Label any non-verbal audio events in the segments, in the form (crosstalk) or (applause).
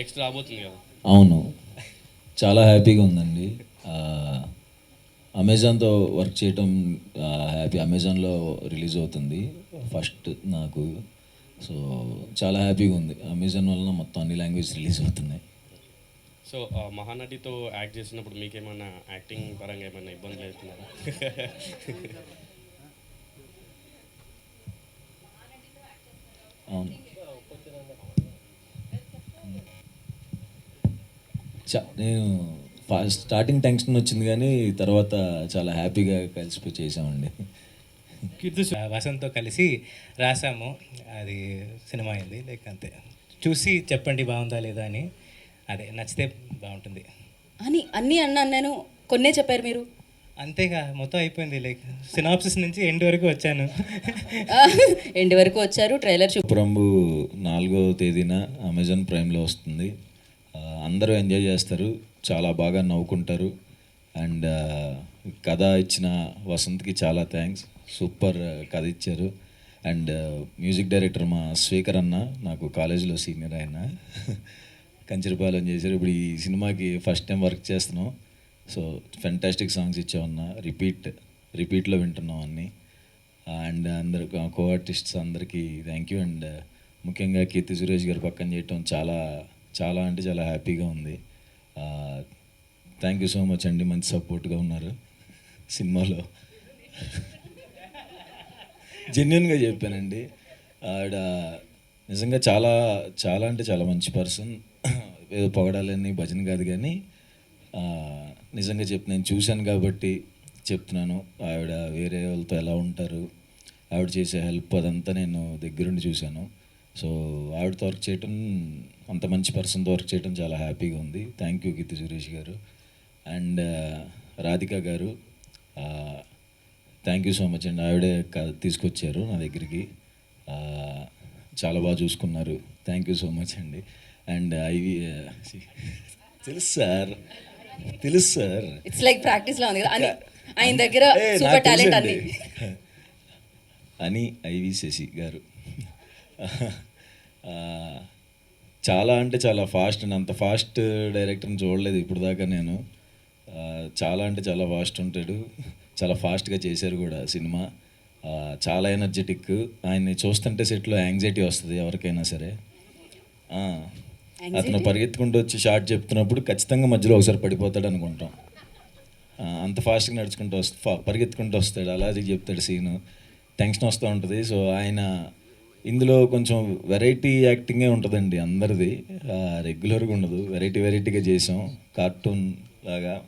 Next రాబోతుంది కదా. అవును. చాలా హ్యాపీగా ఉందండి. అమెజాన్తో వర్క్ చేయటం హ్యాపీ అమెజాన్లో రిలీజ్ అవుతుంది. ఫస్ట్ నాకు. సో చాలా హ్యాపీగా ఉంది. అమెజాన్ వలన మొత్తం అన్ని లాంగ్వేజ్ రిలీజ్ అవుతున్నాయి. సో మహానటితో యాక్ట్ చేసినప్పుడు మీకేమన్నా యాక్టింగ్ పరంగా ఏమైనా ఇబ్బందులు అవుతున్నారా అవును చా నేను ఫస్ట్ స్టార్టింగ్ టెన్షన్ వచ్చింది కానీ తర్వాత చాలా హ్యాపీగా కలిసిపోయి చేసామండి వసంత్తో కలిసి రాసాము. అది సినిమా అయింది. లైక్ అంతే. చూసి చెప్పండి బాగుందా లేదా అని. అదే నచ్చితే బాగుంటుంది. అని అన్నీ అన్నా నేను కొన్నే చెప్పారు మీరు? అంతేగా మొత్తం అయిపోయింది. లైక్ సినాప్సిస్ నుంచి ఎండ్ వరకు వచ్చాను. (laughs) ఎండ్ వరకు వచ్చారు ట్రైలర్ చూ పురంబు నాలుగో తేదీన అమెజాన్ ప్రైమ్లో వస్తుంది. అందరూ ఎంజాయ్ చేస్తారు చాలా బాగా నవ్వుకుంటారు. అండ్ కథ ఇచ్చిన వసంత్కి చాలా థ్యాంక్స్. సూపర్ కథ ఇచ్చారు. అండ్ మ్యూజిక్ డైరెక్టర్ మా స్వీకర్ అన్న నాకు కాలేజీలో సీనియర్ ఆయన. కంచిరపాలెం చేశారు. ఇప్పుడు ఈ సినిమాకి ఫస్ట్ టైం వర్క్ చేస్తున్నాం. సో ఫెంటాస్టిక్ సాంగ్స్ ఇచ్చామన్నా. రిపీట్ రిపీట్లో వింటున్నాం అన్నీ. అండ్ అందరు కో ఆర్టిస్ట్స్ అందరికీ థ్యాంక్ యూ అండ్ ముఖ్యంగా కీర్తి సురేష్ గారు పక్కన చేయటం చాలా చాలా అంటే చాలా హ్యాపీగా ఉంది. థ్యాంక్ యూ సో మచ్ అండి. మంచి సపోర్ట్గా ఉన్నారు సినిమాలో. జెన్యున్గా చెప్పానండి. ఆవిడ నిజంగా చాలా చాలా అంటే చాలా మంచి పర్సన్ ఏదో పొగడాలని భజన కాదు కానీ నిజంగా చెప్ నేను చూశాను కాబట్టి చెప్తున్నాను. ఆవిడ వేరే వాళ్ళతో ఎలా ఉంటారు ఆవిడ చేసే హెల్ప్ అదంతా నేను దగ్గరుండి చూశాను. సో ఆవిడతో వర్క్ చేయటం అంత మంచి పర్సన్తో వర్క్ చేయడం చాలా హ్యాపీగా ఉంది. థ్యాంక్ యూ కీర్తి సురేష్ గారు. అండ్ రాధిక గారు థ్యాంక్ యూ సో మచ్ అండి. ఆవిడే క- తీసుకొచ్చారు నా దగ్గరికి. చాలా బాగా చూసుకున్నారు. థ్యాంక్ యూ సో మచ్ అండి. అండ్ ఐవి తెలుసు సార్. తెలుసు సార్. ఇట్స్ లైక్ ప్రాక్టీస్ లా ఉంది కదా. ఆయన దగ్గర సూపర్ టాలెంట్ తెలుసండి. (laughs) అని ఐవి శశి గారు. (laughs) చాలా అంటే చాలా ఫాస్ట్ అండి. అంత ఫాస్ట్ డైరెక్టర్ని చూడలేదు ఇప్పుడు దాకా నేను. చాలా అంటే చాలా ఫాస్ట్ ఉంటాడు. చాలా ఫాస్ట్గా చేశారు కూడా సినిమా. చాలా ఎనర్జెటిక్ ఆయన్ని చూస్తుంటే సెట్లో యాంగ్జైటీ వస్తుంది ఎవరికైనా సరే. అతను పరిగెత్తుకుంటూ వచ్చి షార్ట్ చెప్తున్నప్పుడు ఖచ్చితంగా మధ్యలో ఒకసారి పడిపోతాడు అనుకుంటాం. అంత ఫాస్ట్గా నడుచుకుంటూ వస్తా పరిగెత్తుకుంటూ వస్తాడు. అలాగే చెప్తాడు సీన్ టెన్షన్ వస్తూ ఉంటుంది. సో ఆయన ఇందులో కొంచెం వెరైటీ యాక్టింగే ఉంటుందండి అందరిది. రెగ్యులర్గా ఉండదు. వెరైటీ వెరైటీగా చేసాం. కార్టూన్ లాగా.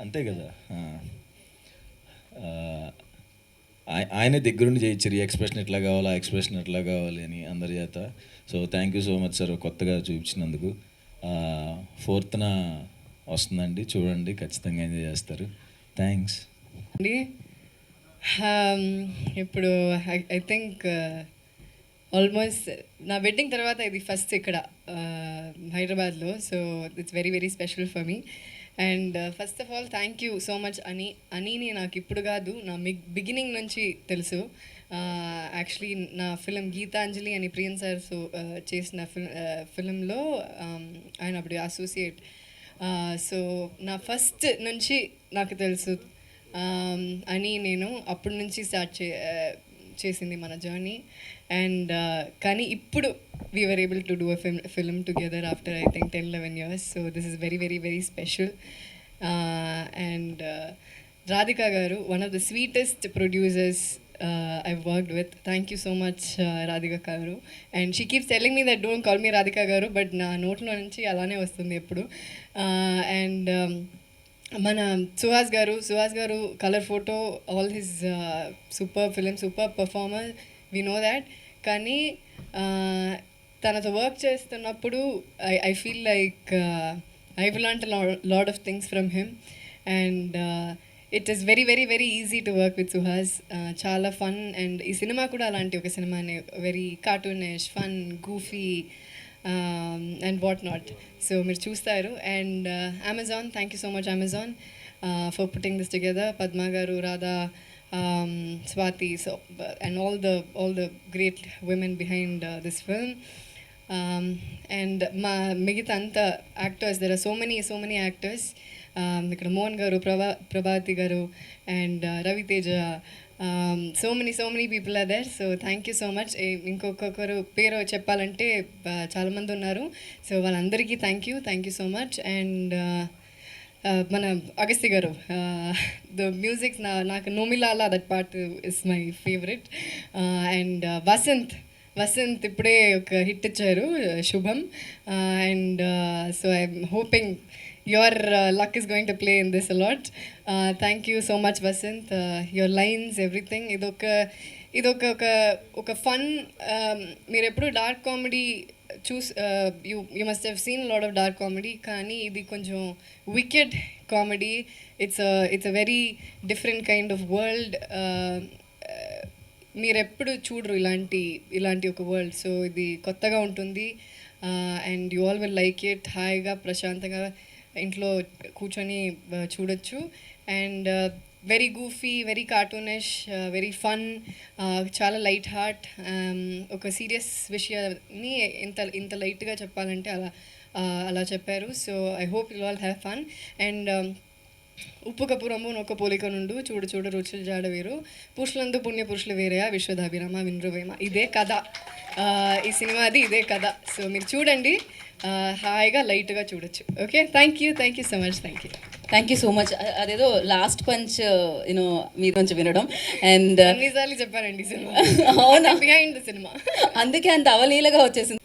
అంతే కదా. ఆయనే దగ్గరుండి చేయించారు. ఈ ఎక్స్ప్రెషన్ ఎట్లా కావాలి ఆ ఎక్స్ప్రెషన్ ఎట్లా కావాలి అని అందరి చేత. So thank you so much sir కొత్తగా చూపించినందుకు. ఫోర్త్న వస్తుందండి. చూడండి ఖచ్చితంగా ఎంజాయ్ చేస్తారు. థ్యాంక్స్ అండి. Um, ఇప్పుడు ఐ థింక్ ఆల్మోస్ట్ నా వెడ్డింగ్ తర్వాత ఇది ఫస్ట్ ఇక్కడ uh, హైదరాబాద్లో. So it's very very special for me and first of all thank you so much అని అనిని నాకు ఇప్పుడు కాదు నా మిగ్ బిగినింగ్ నుంచి తెలుసు. Uh, యాక్చువల్లీ నా ఫిలిం గీతాంజలి అని ప్రియన్ సార్ సో చేసిన ఫిల్ ఫిలింలో uh, um, ఆయన అప్పుడు అసోసియేట్ సో నా ఫస్ట్ నుంచి నాకు తెలుసు అని నేను అప్పటి నుంచి స్టార్ట్ చే చేసింది మన జర్నీ అండ్ కానీ ఇప్పుడు we're able to do a film film together after I think ten eleven years so this is very very very special and Radhika garu one of the sweetest producers I worked with thank you so much Radhika garu. And she keeps telling me that don't call me Radhika garu but నా నోట్లో నుంచి అలానే వస్తుంది ఎప్పుడు. And మన Suhas garu Suhas garu colour photo all his super film super performer we know that కానీ తనతో work చేస్తున్నప్పుడు I I feel like I will learn lot of things from him and it is very very very easy to work with Suhas చాలా fun and ఈ cinema కూడా అలాంటి ఒక సినిమానే very cartoonish fun goofy and what not so మీరు చూస్తారు. And Amazon thank you so much Amazon for putting this together Padma garu Radha um, Swati so, and all the all the great women behind uh, this film. And మా మిగతా అంత actors there are so many so many actors ఇక్కడ Mohan garu Prabha Prabhati garu and Raviteja so many so many people are there so thank you so much ఇంకొకరు పేరు చెప్పాలంటే చాలామంది ఉన్నారు. So వాళ్ళందరికీ thank you thank you so much and మన Agasti garu uh, the music నా నాకు నోమిలాలా that part is my favourite and Vasanth Vasanth ఇప్పుడే ఒక హిట్ ఇచ్చారు uh, Subham. And so I'm hoping your luck is going to play in this a lot thank you so much Vasanth your lines everything ఇదొక ఇదొక ఒక ఒక fun మీరు ఎప్పుడు dark comedy choose you you must have seen lot of dark comedy కానీ ఇది కొంచెం wicked comedy it's it's a very different kind of world మీరు ఎప్పుడు చూడరు ఇలాంటి ఇలాంటి ఒక వరల్డ్ సో ఇది కొత్తగా ఉంటుంది. And you all will like it హాయిగా ప్రశాంతంగా. ఇంట్లో కూర్చొని చూడొచ్చు. And very goofy very cartoonish very fun చాలా లైట్ హార్ట్ ఒక సీరియస్ విషయాన్ని ఇంత ఇంత లైట్గా చెప్పాలంటే అలా అలా చెప్పారు. So I hope you all have fun and Uppu Kappurambu నొక్క పోలిక నుండు చూడు చూడు రుచులు జాడ వేరు. పురుషులందు పుణ్య పురుషులు వేరేయా? విశ్వధాభిరామ వినృవేమ ఇదే కథ. ఈ సినిమాది ఇదే కథ. సో మీరు చూడండి. హాయిగా లైట్గా చూడొచ్చు. Okay? Thank you thank you so much thank you thank you so much అదేదో లాస్ట్ పంచ్ యూనో మీరు కొంచెం వినడం. అండ్ అన్నిసార్లు చెప్పానండి సినిమా. అవునా? బిహైండ్ ద సినిమా అందుకే అంత అవలీలగా వచ్చేసింది.